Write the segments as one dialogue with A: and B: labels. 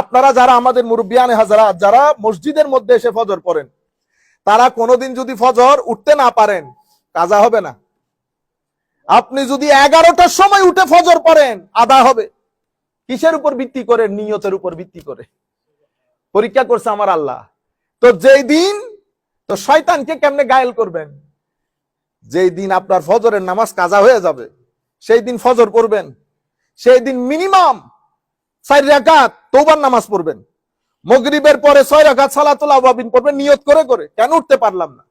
A: আপনারা যারা আমাদের মুরব্বিয়ানে হাজারা যারা মসজিদের মধ্যে এসে ফজর পড়েন, তারা কোনোদিন যদি ফজর উঠতে না পারেন, কাজা হবে না। আপনি যদি এগারোটার সময় উঠে ফজর পড়েন, আদা হবে। কিসের উপর ভিত্তি করে? নিয়তের উপর ভিত্তি করে। পরীক্ষা করছে আমার আল্লাহ। তো যেই দিন, তো শয়তানকে কেমনে গায়েল করবেন? যেই দিন আপনার ফজরের নামাজ কাজা হয়ে যাবে, সেই দিন ফজর করবেন। সেই দিন মিনিমাম চার রাকাত তৌবার নামাজ পড়বেন। মগরিবের পরে ছয় রাকাত সালাতুল আওয়াবিন পড়বেন, নিয়ত করে করে, কেন উঠতে পারলাম না?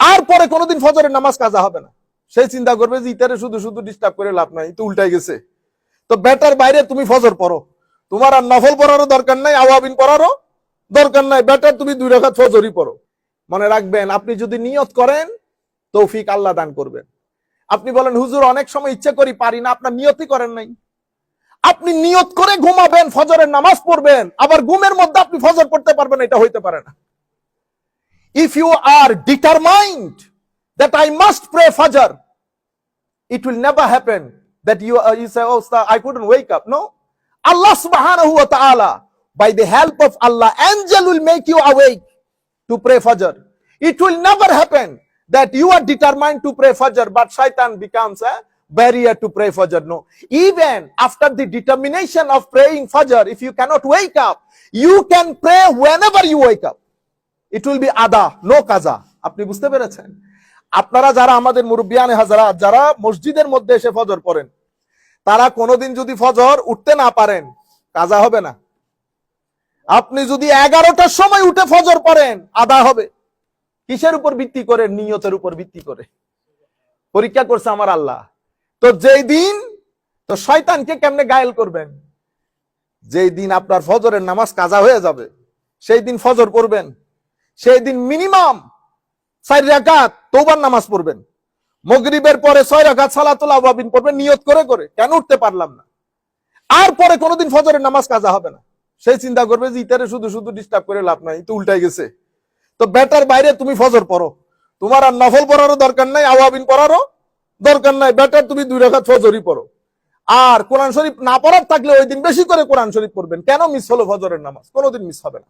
A: আর পরে কোনোদিন ফজরের নামাজ কাজা হবে না। সেই চিন্তা করবে যে ইতারে শুধু শুধু ডিস্টার্ব করে লাভ নাই, তো উল্টাই গেছে। তো বেটার বাইরে তুমি ফজর পড়ো। তোমার আর নফল পড়ারও দরকার নাই, আওয়াবিন পড়ারও দরকার নাই। বেটার, তুমি দুই রাকাত ফজরই পড়ো। মনে রাখবেন, আপনি যদি নিয়ত করেন, তৌফিক আল্লাহ দান করবেন। আপনি বলেন, হুজুর, অনেক সময় ইচ্ছে করি পারি না, আপনার নিয়তই করেন নাই। আপনি নিয়ত করে ঘুমাবেন ফজরের নামাজ পড়বেন আবার ঘুমের মধ্যে আপনি ফজর পড়তে পারবেন এটা হইতে পারে না if you are determined must pray Fajr, it will never happen that you, uh, you say, oh, sir, I couldn't wake up. No. Allah subhanahu wa ta'ala, by the help of Allah, angel will make you awake to pray Fajr. It will never happen that you are determined to pray Fajr, but shaitan becomes a barrier to pray Fajr. No. Even after the determination of praying Fajr, if you cannot wake up, you can pray whenever you wake up. It will be ada, no kaza. আপনি বুঝতে পেরেছেন আপনারা যারা আমাদের মুরব্বিয়ানে হাজারা যারা মসজিদের মধ্যে এসে ফজর পড়েন তারা কোনোদিন যদি ফজর উঠতে না পারেন কাজা হবে না আপনি যদি এগারোটার সময় উঠে ফজর পড়েন আদা হবে কিসের উপর ভিত্তি করে নিয়তের উপর ভিত্তি করে পরীক্ষা করছে আমার আল্লাহ তো যেই দিন, তো শয়তানকে কেমনে গায়েল করবেন? যেই দিন আপনার ফজরের নামাজ কাজা হয়ে যাবে, সেই দিন ফজর পড়বেন। সেই দিন মিনিমাম তৌবার নামাজ পড়বেন। মগরিবের পরে নিয়ত করে করে। কেন উঠতে পারলাম না? আর পরে কোনোদিন ফজরের নামাজ কাজা হবে না। সেই চিন্তা করবে যে ইতারে শুধু শুধু ডিস্টার্ব করে লাভ নাই, তো উল্টাই গেছে। তো বেটার বাইরে তুমি ফজর পড়ো। তোমার আর নফল পড়ারও দরকার নাই, আওয়াবিন পড়ারও দরকার নাই বেটার তুমি দুই রেখা ফজরই পড়ো। আর কোরআন শরীফ না পড়ার থাকলে ওই দিন বেশি করে কোরআন শরীফ পড়বেন। কেন মিস হলো ফজরের নামাজ? কোনোদিন মিস হবে না।